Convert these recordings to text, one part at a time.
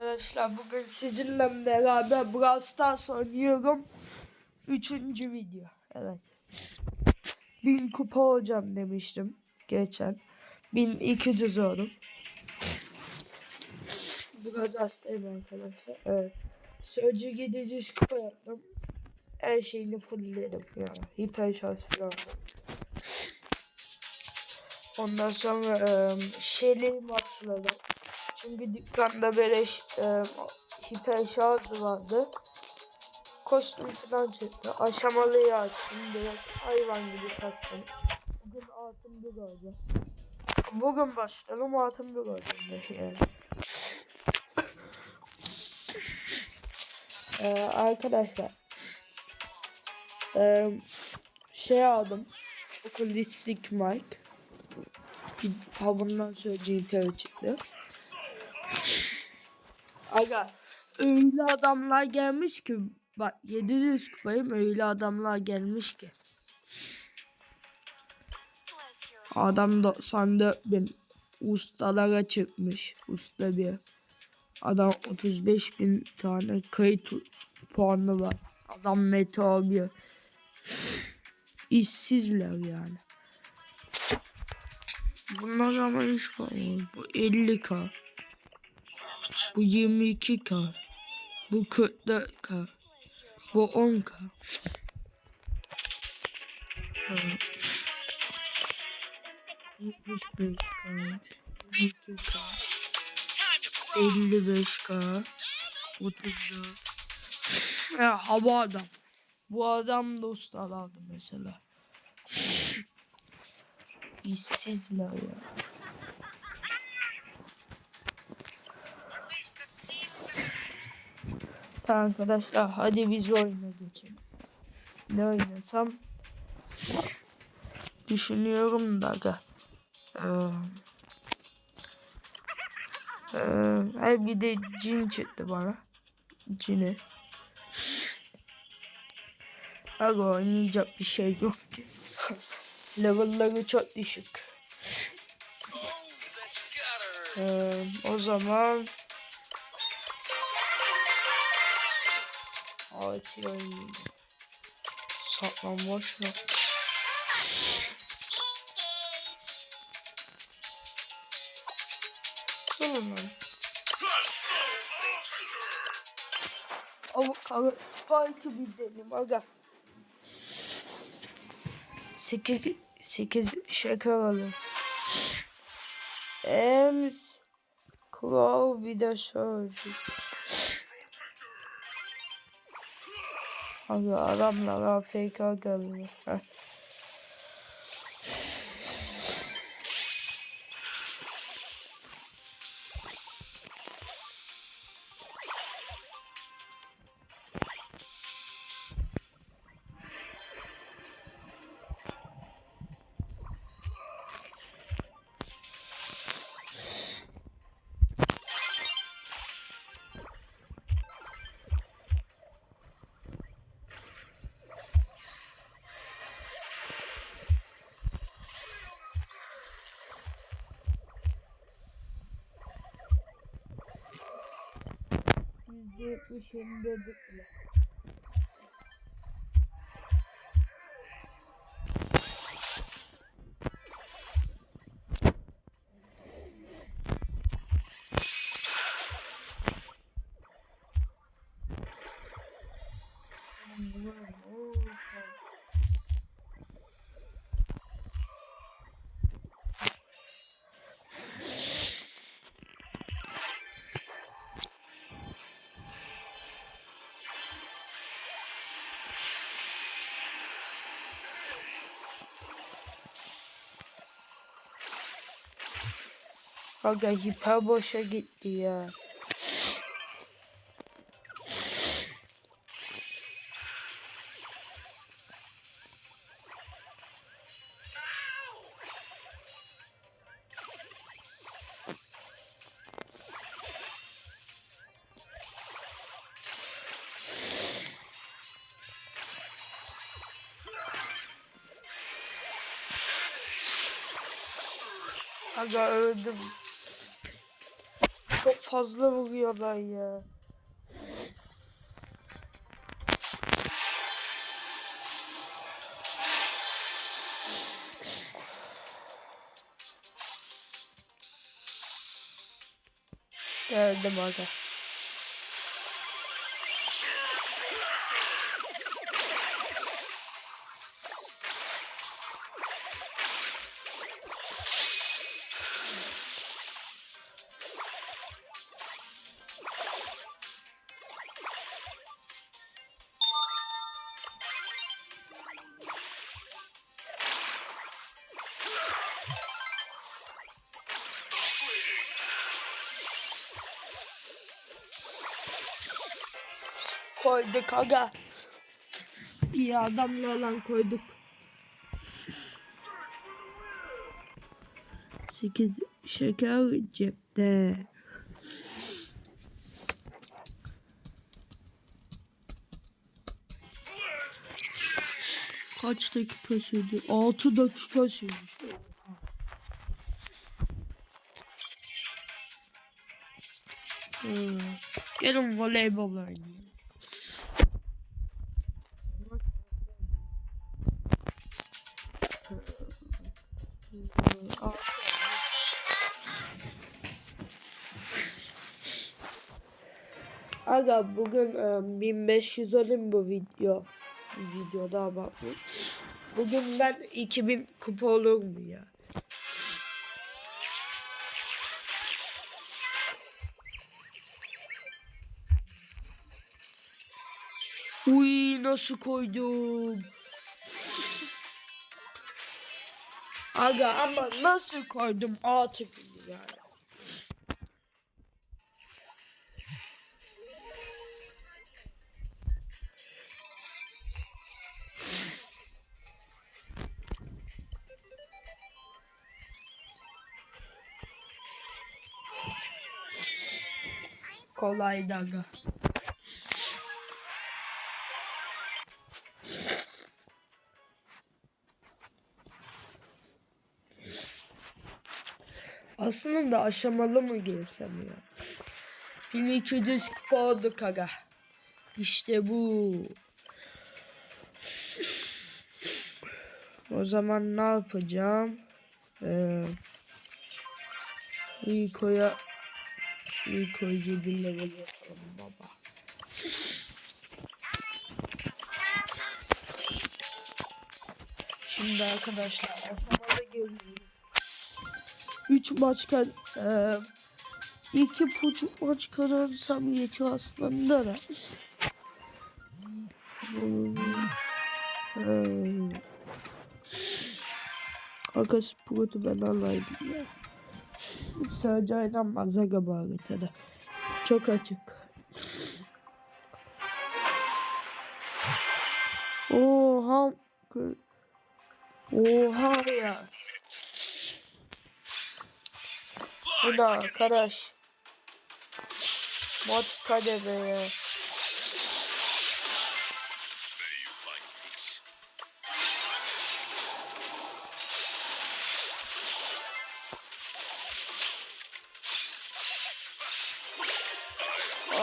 Arkadaşlar bugün sizinle beraber Brawl Stars oynuyorum. Üçüncü video. Evet. Bin kupa olacağım demiştim geçen. Bin iki düz oldum. Biraz hastayım arkadaşlar. Evet. Sözcü 700 kupa yaptım. Her şeyini fullledim yani. Hiper şans falan. Ondan sonra e, şeyleri maxladım. Çünkü dükkanda beleş e, şarjı vardı. Kostüm falan çıktı. Aşamalı açtım. Direkt hayvan gibi kastım. Bugün altın bir olacak. Bugün başlayalım altın bir olacak yani. ee, arkadaşlar. Ee, şey aldım. Okulistik mic. Bir havundan sonra GPR çıktı. Aga öyle adamlar gelmiş ki bak 700 kupayım öyle adamlar gelmiş ki. Adam 94 bin ustalara çıkmış usta bir. Adam 35 bin tane kayıt puanı var. Adam meteor bir. İşsizler yani. Bunlar ama iş var. Bu 50k. Bu 22k. Bu 44k. Bu 10k. Evet. 75k. 22k. 55k. 34. Ya hava adam. Bu adam da ustalardı mesela. İşsizler ya. Arkadaşlar hadi biz oyuna geçelim. Ne oynasam düşünüyorum da aga. Ee, ee, bir de cin çıktı bana. Cini. Aga oynayacak bir şey yok ki. Level'ları çok düşük. Ee, o zaman Ağaç oynayayım. Saklanmaç mı? Tamam lan. Avukatı Spike'ı bir dedim aga. 8 8 şeker alın. Ems Crow bir de şöyle. Abi adamlar AFK kalıyor. Heh. %70 indirdik bile. Aga hiper boşa gitti ya. Aga öldüm. Fazla vuruyorlar ya. Geldim aga. Koyduk aga. İyi adamla lan koyduk. 8 şeker cepte. Kaç dakika sürdü? 6 dakika sürmüş. Hmm. Gelin voleybol oynayalım. Aga bugün e, 1500 olayım bu video. Videoda bakmayın. Bugün ben 2000 kupa olur mu ya? Uy nasıl koydum? Aga ama nasıl koydum A tipini yani. Kolaydı aga. Aslında aşamalı mı girsem ya? 1200 kupa olduk aga. İşte bu. O zaman ne yapacağım? Ee, Rico'ya Rico'yu 7 level yapalım baba. Şimdi arkadaşlar aşamalı geliyoruz. 3 maç kan e, iki buçuk maç kazanırsam yetiyor aslında da. Hmm. Aga sporu ben alaydım ya. Sadece oynanmaz aga bu haritada. Çok açık. Oha. Oha ya. Bu da arkadaş. Maç kademe ya.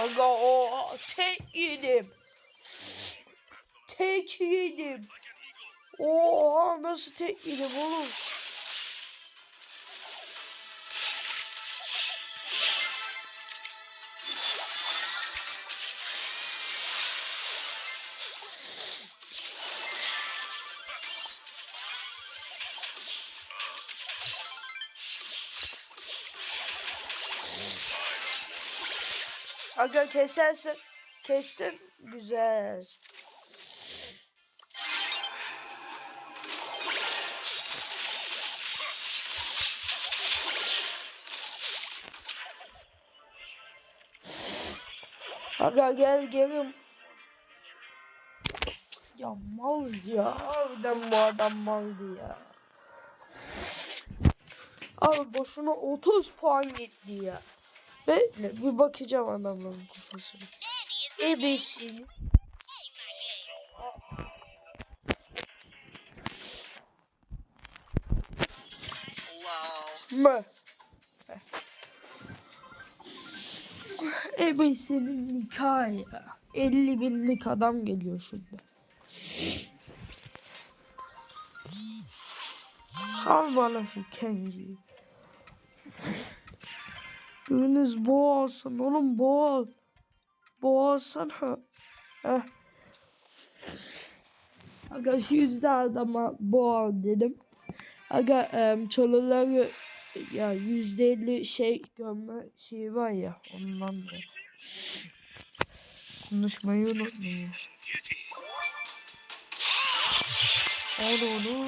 Aga o tek yedim. Tek yedim. Oha nasıl tek yedim oğlum. Aga kesersin. Kestin. Güzel. Aga gel gelim. Ya mal ya. Harbiden bu adam maldı ya. Abi boşuna 30 puan gitti ya. Bekle bir bakacağım adamların kafasına. Şey. Mı? Ebesinin nikahı ya. 50 binlik adam geliyor şurada. Sal bana şu Kenji'yi. Biriniz boğalsın oğlum boğal. Boğalsana. Heh. Aga şu yüzde adama boğal dedim. Aga em, çalıları ya yüzde elli şey görme şeyi var ya ondan da. Konuşmayı unutmayın. Onu onu.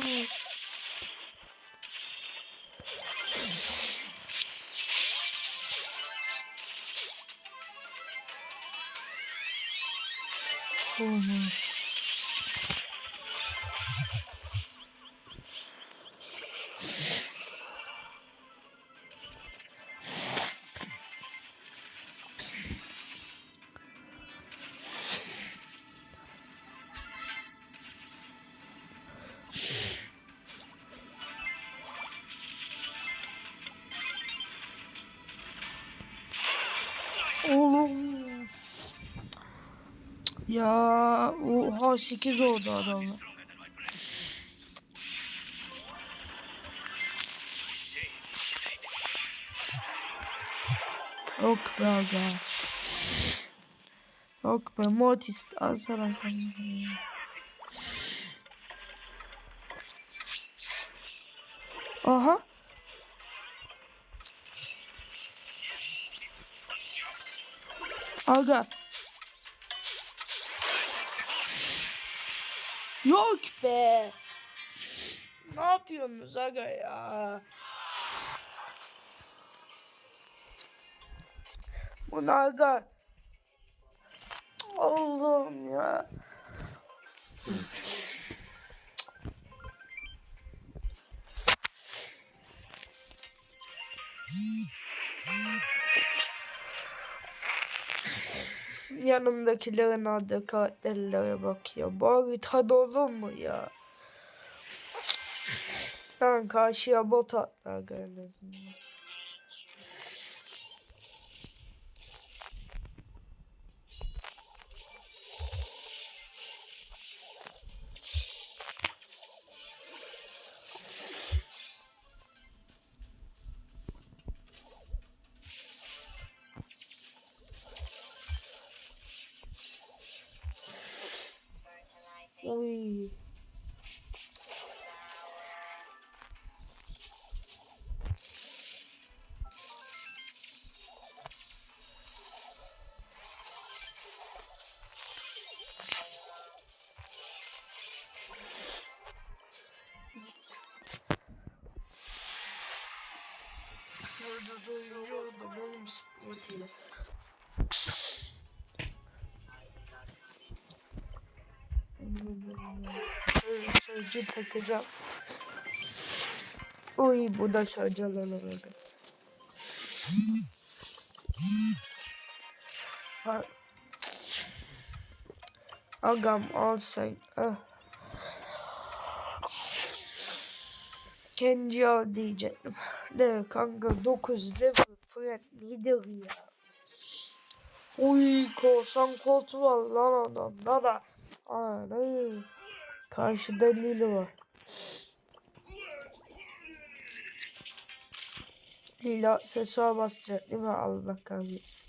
Oğlum. Ya oha 8 oldu adamı. Yok be aga. Yok be Mortis kendini. Aha. Aga. Yok be. Ne yapıyorsunuz aga ya? Bu aga? Allah'ım ya. Yanımdakilerin adı karakterlere bak ya. Bu haritada olur mu ya? Ben karşıya bot atlar en. Burada duyuyordum oğlum spotiyle. Sözcü takacağım. Uy bu da şarjalanır aga. Ha. Agam al sen. Ah. Kenji al diyecektim. De kanka 9 level friend nedir ya? Uy korsan koltuğu var lan adamda da. Ana. Karşıda Lili var. Lila sesua basacak değil mi? Allah kahretsin.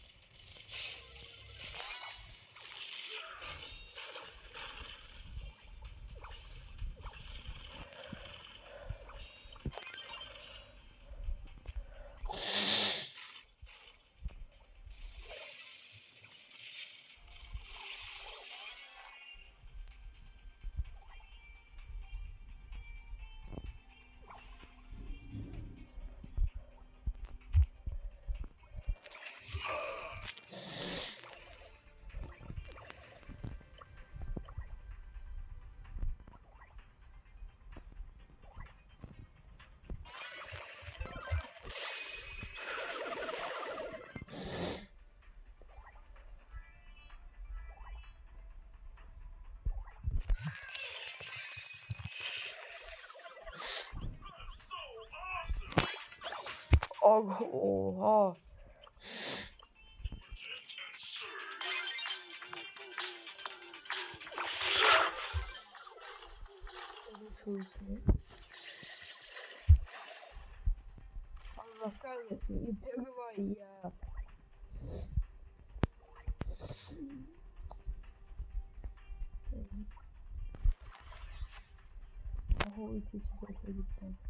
Aga oha. Çok iyi. Allah kahretsin. İperi var ya. Oho ikisi çok iyi.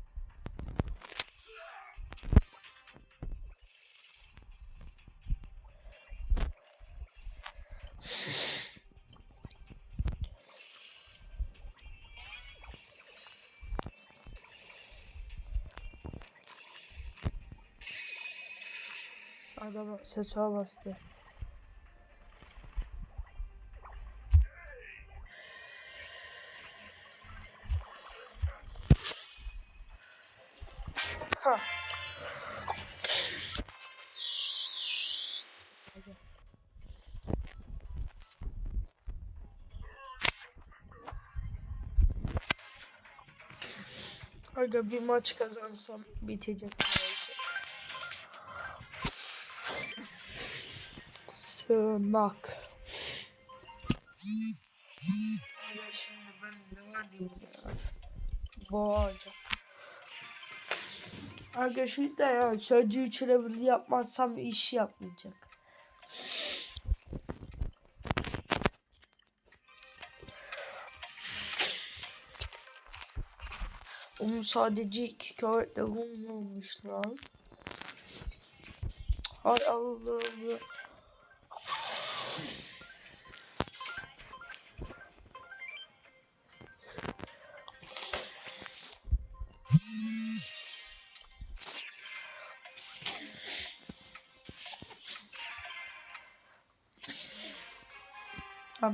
Adam sese bastı. Ha. Aga bir maç kazansam bitecek. Aga şimdi ben ne yapayım ya? Boğacağım. Aga şurada ya üç level yapmazsam iş yapmayacak. Onun sadece iki karakterim olmuş lan. Hay Allah'ım.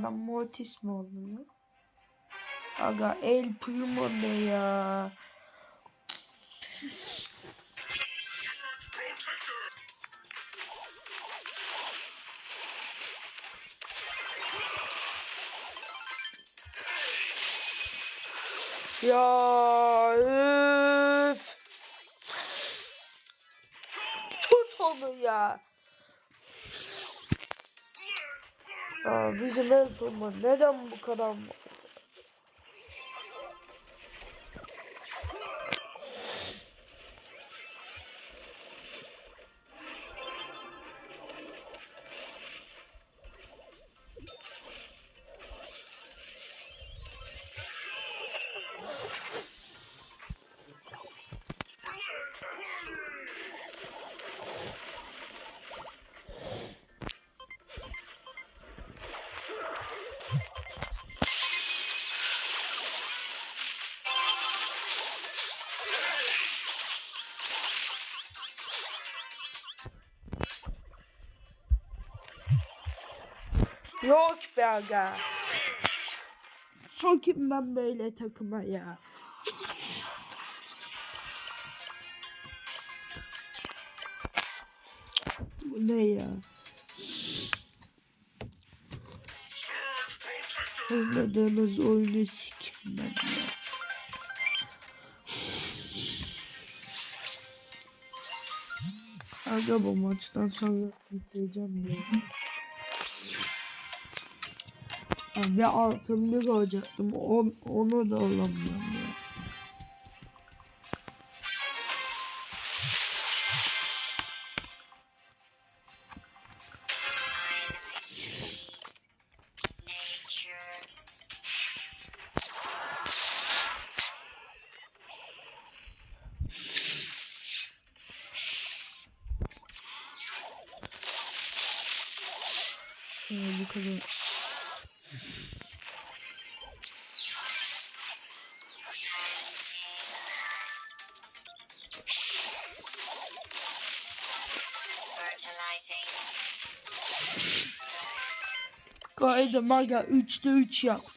Adam Mortis mi oluyor? Aga El Primo ne ya? Ya Aa, bizim el Primo neden bu kadar Yok be aga. Sokayım ben böyle takıma ya. Bu ne ya? Oynadığınız oyunu sikim ben ya. Aga bu maçtan sonra bitireceğim ya. Ya bir altın bir olacaktım. On, onu da olamıyorum ya. Ya bu kadar. Fertilizing. Kaydım aga 3'te 3 yaptım.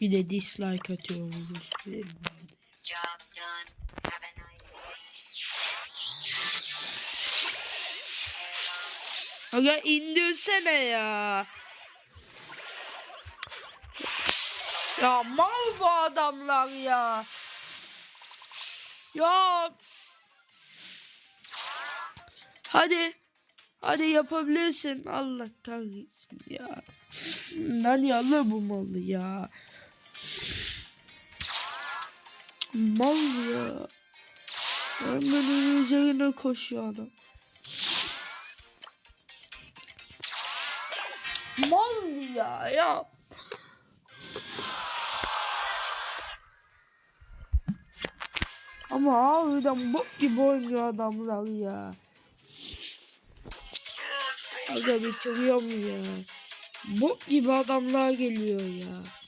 Bir de dislike atıyormuş. Job done. Have a nice Aga indirsene ya. Ya mal bu adamlar ya. Ya. Hadi. Hadi yapabilirsin. Allah kahretsin ya. Lan yalı bu malı ya. Mal ya. Hemen üzerine koşuyor adam. Mal ya ya. Ama harbiden bok gibi oynuyor adamlar ya. Aga bitiriyorum ya. Bok gibi adamlar geliyor ya.